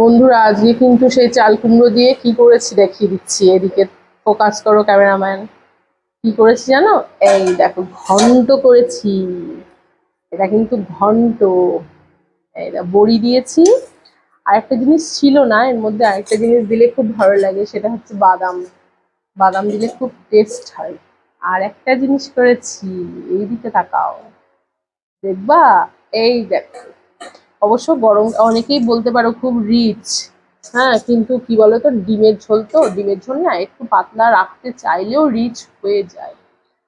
বন্ধুরা, আজকে কিন্তু সেই চাল কুমড়ো দিয়ে কি করেছি দেখিয়ে দিচ্ছি। এদিকে ফোকাস করো ক্যামেরাম্যান। কি করেছি জানো? এই দেখো, ঘন্ট করেছি। এটা কিন্তু ঘন্ট। এটা বড়ি দিয়েছি। আর একটা জিনিস ছিল না, এর মধ্যে আরেকটা জিনিস দিলে খুব ভালো লাগে, সেটা হচ্ছে বাদাম। বাদাম দিলে খুব টেস্ট হয়। আর একটা জিনিস করেছি, এই দিকে তাকাও। দেখবা? এই দেখো। অবশ্য গরম, অনেকেই বলতে পারো খুব রিচ হ্যাঁ কিন্তু কি বলতো, ডিমের ঝোল তো, ডিমের ঝোল না, একটু পাতলা রাখতে চাইলেও রিচ হয়ে যায়।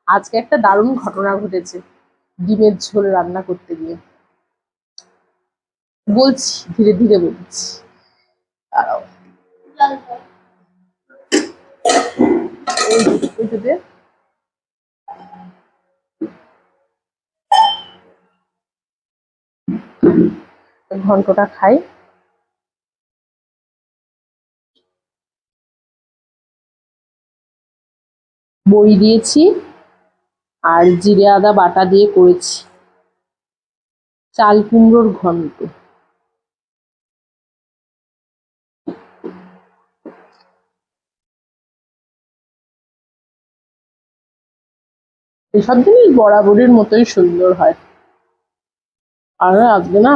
আজকে একটা দারুণ ঘটনা ঘটেছে ডিমের ঝোল রান্না করতে গিয়ে। বলছি, ধীরে ধীরে বলছি। দাঁড়াও এই যে, এই যে দে। ঘন্টটা খাই। বড়ি দিয়েছি আর জিরে, আদা, বাটা দিয়ে করেছি চাল কুমড়োর ঘন্ট। এসব জিনিস বরাবরের মতোই সুন্দর হয়। আর আজকে না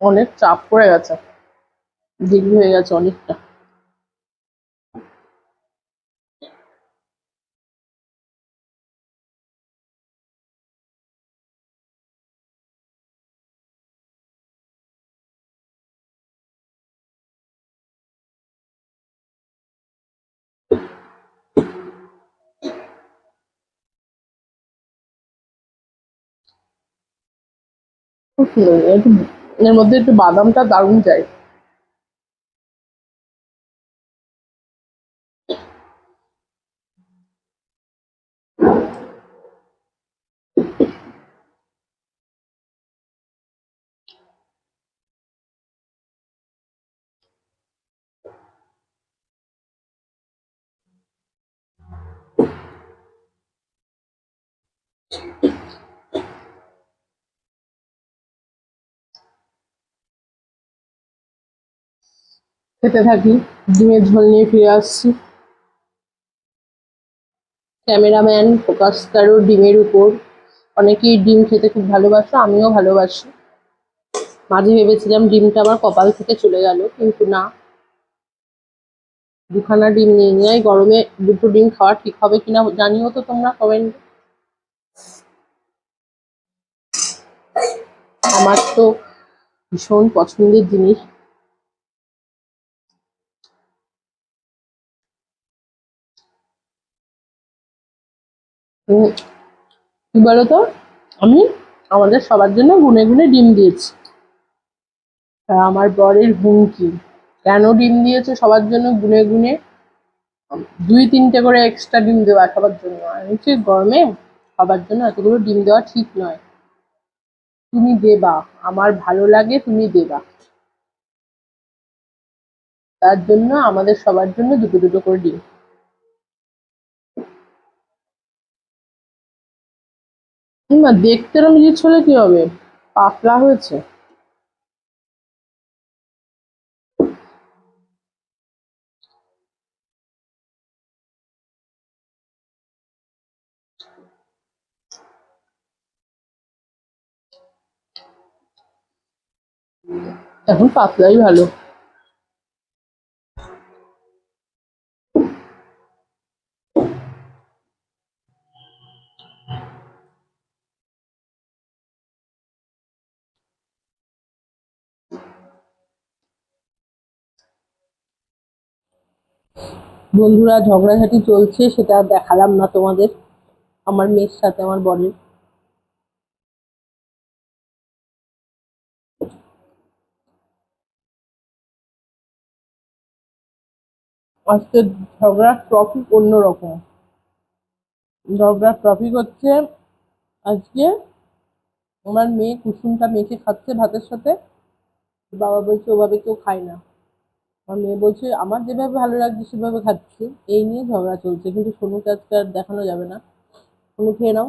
অনেক চাপ পড়ে গেছে। দেরি হয়ে গেছে অনেকটা। খুব সুন্দর এর মধ্যে একটু বাদামটা দারুণ যায় খেতে থাকি, ডিমের ঝোল নিয়ে ফিরে আসছি। ক্যামেরাম্যান ফোকাস কারও ডিমের উপর। অনেকেই ডিম খেতে খুব ভালোবাসে, আমিও ভালোবাসি। মাঝে ভেবেছিলাম ডিমটা আমার কপাল থেকে চলে গেল, কিন্তু না। দুখানা ডিম নিয়ে নিয়ে গরমে দুটো ডিম খাওয়া ঠিক হবে কিনা জানিও তো তোমরা কমেন্ট। আমার তো ভীষণ পছন্দের জিনিস কি বলতো? আমি আমাদের সবার জন্য গুনে গুনে ডিম দিয়েছি। আমার বরের হুমকি। কেন ডিম দিয়েছে সবার জন্য গুনে গুনে? দুই তিনটে করে এক্সট্রা ডিম দেওয়া সবার জন্য। আমি বলছি গরমে সবার জন্য এতগুলো ডিম দেওয়া ঠিক নয়। তুমি দেবা। আমার ভালো লাগে, তুমি দেবা। তার জন্য আমাদের সবার জন্য দুটো দুটো করে ডিম। না দেখতে এরম রিচ হলে কি হবে? পাতলা হয়েছে। এখন পাতলাই ভালো। বন্ধুরা, ঝগড়াঝাটি চলছে, সেটা দেখালাম না তোমাদের, আমার মেয়ের সাথে, আমার বরের। আজকে ঝগড়ার টপিক অন্যরকম। ঝগড়ার টপিক হচ্ছে, আজকে আমার মেয়ে কুসুমটা মেখে খাচ্ছে ভাতের সাথে, বাবা বলছে ওভাবে কেউ খায় না। আমার মেয়ে বলছে, আমার যেভাবে ভালো লাগছে, সেভাবে খাচ্ছি। এই নিয়ে ঝগড়া চলছে। কিন্তু সোনুকে আজকে আর দেখানো যাবে না। সোনু, খেয়ে নাও।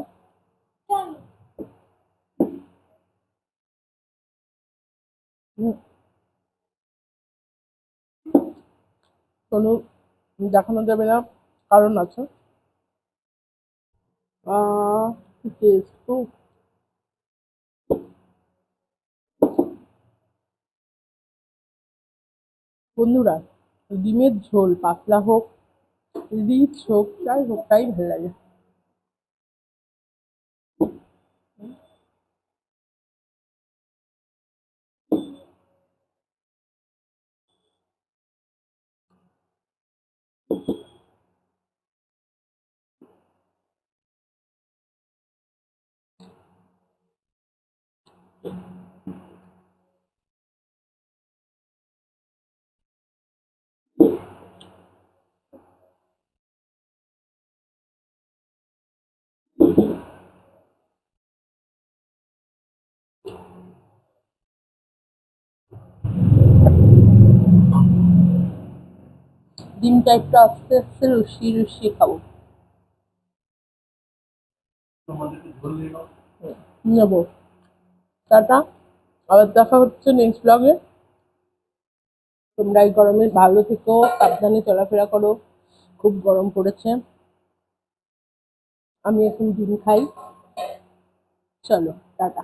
কোনো দেখানো যাবে না। কারণ আছে। আহ টেস্ট তো বন্ধুরা ডিমের ঝোল পাতলা হোক রিচ হোক যাই হোক তাই ভালো লাগে। ডিমটা একটু আস্তে আস্তে রসিয়ে রসিয়ে খাব। নেব। টাটা। আবার দেখা হচ্ছে নেক্সট ব্লগে তোমরা এই গরমে ভালো থেকো, সাবধানে চলাফেরা করো। খুব গরম পড়েছে। আমি এখন ডিম খাই। চলো, টাটা।